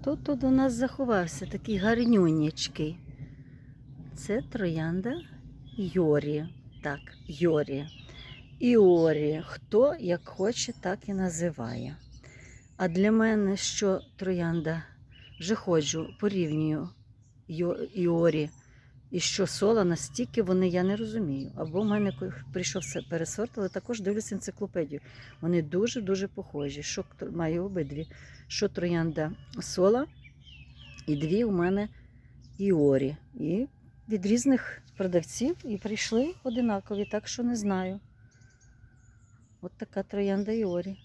Хто тут у нас заховався? Такий гарнюнічкий. Це троянда Йорі. Так, Йорі. Іорі. Хто як хоче, так і називає. А для мене, що троянда, вже ходжу, порівнюю Йо- Іорі і що сола, настільки вони я не розумію. Або в мене прийшов пересорт, але також дивлюся енциклопедію. Вони дуже-дуже похожі. Що маю обидві. Що троянда сола, і дві у мене Іорі. І від різних продавців і прийшли одинакові, так що не знаю. От така троянда Іорі.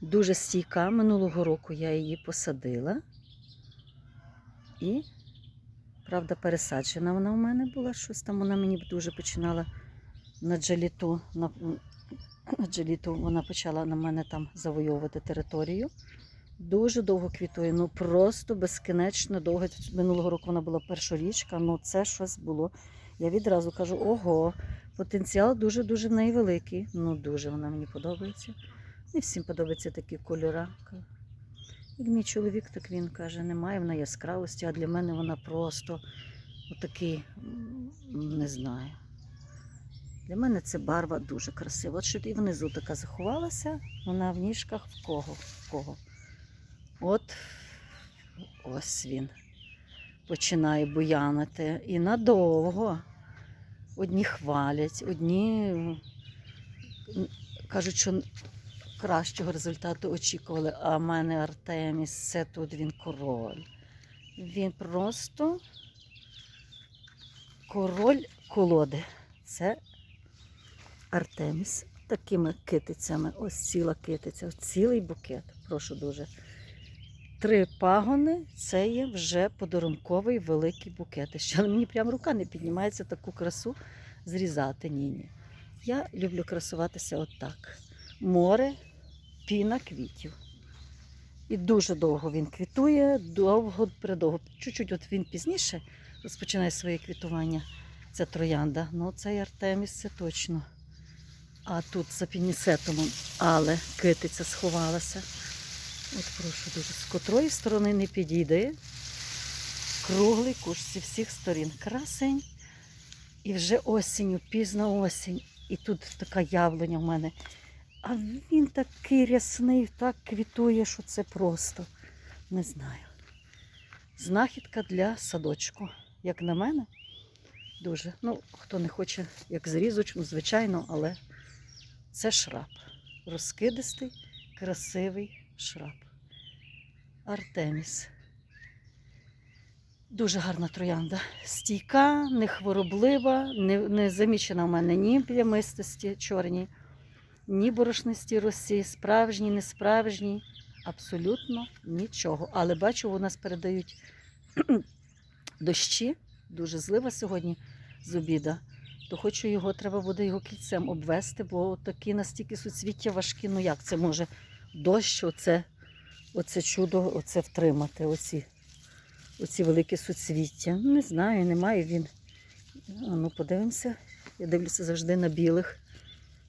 Дуже стійка. Минулого року я її посадила. І, правда, пересаджена вона у мене була. Щось там вона мені дуже починала на джаліту. На, на джаліту вона почала на мене там завойовувати територію. Дуже довго квітує, ну просто безкінечно довго. Минулого року вона була першорічка, ну це щось було. Я відразу кажу: ого, потенціал дуже-дуже в неї великий. Ну, дуже вона мені подобається. Не всім подобаються такі кольори. Як мій чоловік, так він каже, немає вона яскравості, а для мене вона просто отакий, не знаю. Для мене це барва дуже красива. От що і внизу така заховалася, вона в ніжках в кого? В кого? От ось він починає буянити. І надовго. Одні хвалять, одні кажуть, що кращого результату очікували. А в мене Артеміс, це тут він король. Він просто король колоди. Це Артеміс. Такими китицями. Ось ціла китиця, цілий букет. Прошу дуже. Три пагони це є вже подарунковий великий букет. Ще мені прям рука не піднімається таку красу зрізати. Ні, ні. Я люблю красуватися отак. Море, піна квітів. І дуже довго він квітує, довго, предовго. Чуть-чуть от він пізніше розпочинає своє квітування. Це троянда. Ну, цей Артеміс це точно. А тут за пінісетумом, але китиця сховалася. От прошу дуже, з котрої сторони не підійде. Круглий куш зі всіх сторін. Красень. І вже осінню, пізна осінь. І тут така яблуня в мене. А він такий рясний, так квітує, що це просто не знаю. Знахідка для садочку. Як на мене, дуже. Ну, хто не хоче, як зрізочну, звичайно, але це шраб. Розкидистий, красивий шраб. Артеміс. Дуже гарна троянда. Стійка, не хвороблива, не, не замічена в мене ні плямистості чорні, ні борошнисті росі, справжні, несправжні, абсолютно нічого. Але бачу, у нас передають дощі, дуже злива сьогодні з обіда. То хочу його, треба буде його кільцем обвести, бо такі настільки суцвіття важкі. Ну як це може дощ, оце, оце чудо, оце втримати, оці, оці великі суцвіття. Не знаю, немає він. Ну, подивимося. Я дивлюся завжди на білих.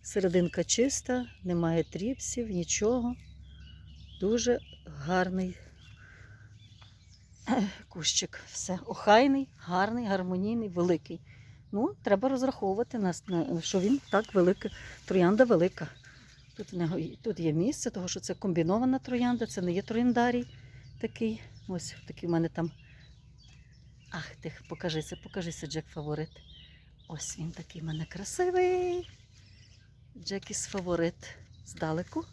Серединка чиста, немає тріпсів, нічого. Дуже гарний кущик. Все. Охайний, гарний, гармонійний, великий. Ну, треба розраховувати, нас, що він так великий. Троянда велика. Тут, тут є місце, тому що це комбінована троянда, це не є трояндарій такий. Ось такий в мене там. Ах, ти покажися, покажися, Джек фаворит. Ось він такий в мене красивий. Джекіс фаворит здалеку.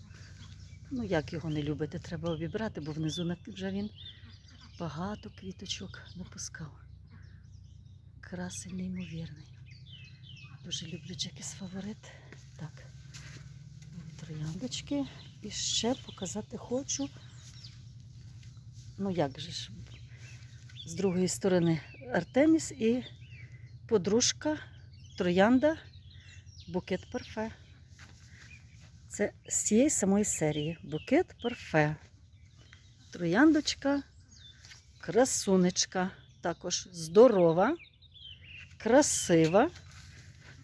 Ну, як його не любити, треба обібрати, бо внизу вже він багато квіточок напускав. Красень неймовірний. Дуже люблю Джекіс фаворит. Так, трояндочки. І ще показати хочу. Ну як же ж, з другої сторони Артеміс і подружка Троянда Букет парфе. Це з цієї самої серії. Букет парфе. Трояндочка, красунечка. Також здорова, красива.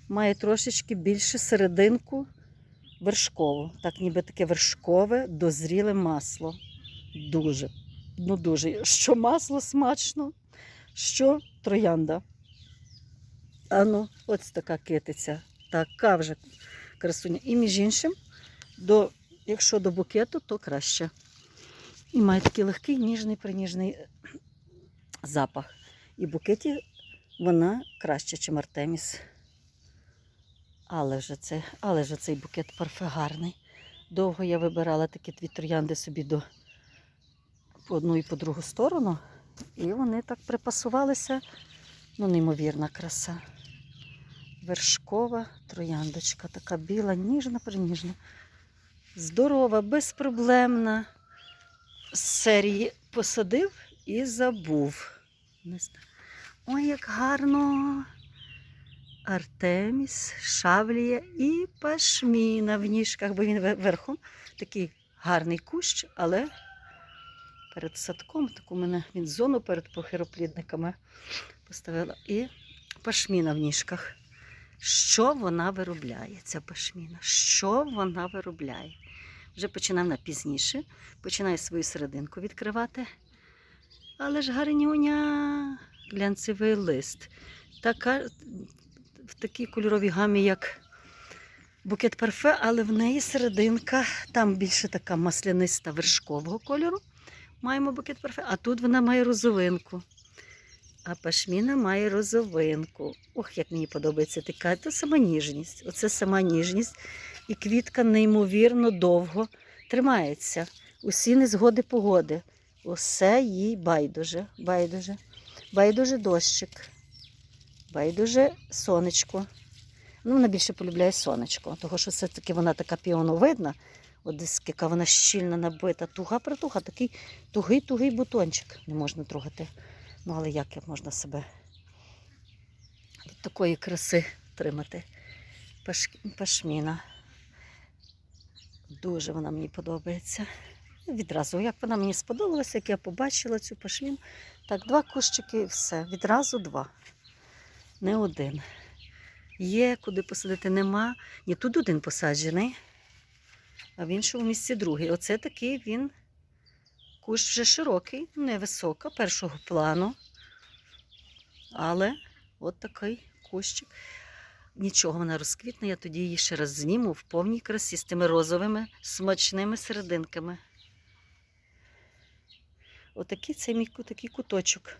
Має трошечки більше серединку вершкову. Так, ніби таке вершкове, дозріле масло. Дуже ну дуже, що масло смачно, що троянда. А ну, ось така китиця, така вже красуня. І між іншим, до, якщо до букету, то краще. І має такий легкий, ніжний, приніжний запах. І в букеті вона краще, ніж Артеміс. Але вже, це, але вже цей букет парфе гарний. Довго я вибирала такі дві троянди собі до по одну і по другу сторону. І вони так припасувалися. Ну, неймовірна краса. Вершкова трояндочка, така біла, ніжна, приніжна. Здорова, безпроблемна. З серії посадив і забув. Не знаю. Ой, як гарно. Артеміс, Шавлія і Пашміна в ніжках, бо він ве- верхом такий гарний кущ, але перед садком, таку мене він зону перед похироплідниками поставила. І пашміна в ніжках. Що вона виробляє, ця пашміна? Що вона виробляє? Вже починав на пізніше, починає свою серединку відкривати. Але ж гарнюня, глянцевий лист. Така, в такій кольоровій гамі, як букет парфе, але в неї серединка, там більше така масляниста вершкового кольору. Маємо букет парфе, а тут вона має розовинку. А пашміна має розовинку. Ох, як мені подобається така. Це сама ніжність. Оце сама ніжність. І квітка неймовірно довго тримається. Усі незгоди погоди. Усе їй байдуже, байдуже. Байдуже дощик. Байдуже сонечко. Ну, вона більше полюбляє сонечко, тому що все-таки вона така піоновидна. От яка вона щільно набита, туга притуга, такий тугий-тугий бутончик. Не можна трогати. Ну, але як можна себе від такої краси тримати? Паш... Пашміна. Дуже вона мені подобається. Відразу, як вона мені сподобалася, як я побачила цю пашміну. Так, два кущики і все. Відразу два. Не один. Є куди посадити, нема. Ні, тут один посаджений, а в іншому місці другий. Оце такий він кущ вже широкий, невисока, першого плану. Але от такий кущик. Нічого вона розквітне, я тоді її ще раз зніму в повній красі з тими розовими смачними серединками. Отакий цей мій такий куточок.